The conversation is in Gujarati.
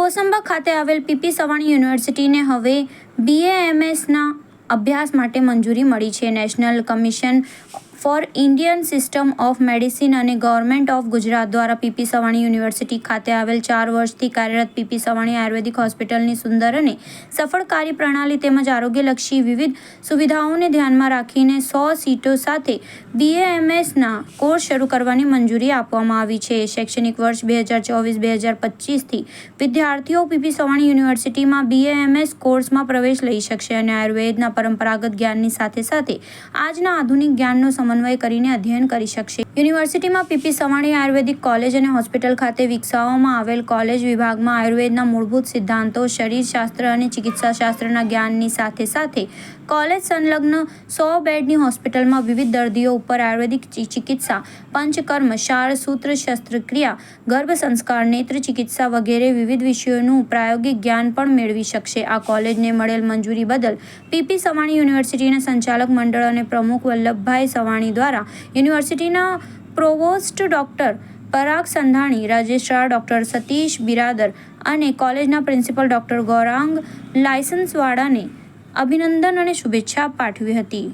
કોસંબા ખાતે આવેલ પીપી સવાણી યુનિવર્સિટીને હવે બીએએમએસના અભ્યાસ માટે મંજૂરી મળી છે. National commission for Indian system of medicine અને ગવર્મેન્ટ ઓફ ગુજરાત દ્વારા પીપી સવાણી યુનિવર્સિટી ખાતે આવેલ ચાર વર્ષથી કાર્યરત પીપી સવાણી આયુર્વેદિક હોસ્પિટલની સુંદર અને સફળ કાર્યપ્રણાલી તેમજ આરોગ્યલક્ષી વિવિધ સુવિધાઓને ધ્યાનમાં રાખીને સો સીટો સાથે બીએએમએસના કોર્સ શરૂ કરવાની મંજૂરી આપવામાં આવી છે. શૈક્ષણિક વર્ષ બે હજાર ચોવીસ બે હજાર પચીસથી વિદ્યાર્થીઓ પીપી સવાણી યુનિવર્સિટીમાં બીએએમએસ કોર્સમાં પ્રવેશ લઈ શકશે અને આયુર્વેદના પરંપરાગત જ્ઞાનની સાથે સાથે આજના આધુનિક જ્ઞાનનો સમન્વય કરીને અધ્યયન કરી શકશે. યુનિવર્સિટીમાં P P Savani ayurvedic college અને હોસ્પિટલ ખાતે વિકસાવવામાં આવેલ કોલેજ વિભાગમાં આયુર્વેદના મૂળભૂત સિદ્ધાંતો, શરીરશાસ્ત્ર અને ચિકિત્સાશાસ્ત્રના જ્ઞાનની સાથે સાથે કોલેજ સંલગ્ન સો બેડની હોસ્પિટલમાં વિવિધ દર્દીઓ ઉપર આયુર્વેદિક ચિકિત્સા, પંચકર્મ, શાળ, સૂત્ર, શસ્ત્રક્રિયા, ગર્ભ સંસ્કાર, નેત્ર ચિકિત્સા વગેરે વિવિધ વિષયોનું પ્રાયોગિક જ્ઞાન પણ મેળવી શકશે. આ કોલેજને મળેલ મંજૂરી બદલ પીપી સવાણી યુનિવર્સિટીના સંચાલક મંડળ અને પ્રમુખ વલ્લભભાઈ સવાણી દ્વારા યુનિવર્સિટીના provost doctor Parag Sandhani registrar doctor Satish Biradar અને કોલેજના પ્રિન્સિપલ ડોક્ટર ગૌરાંગ લાયસન્સવાળાને અભિનંદન અને શુભેચ્છા પાઠવી હતી.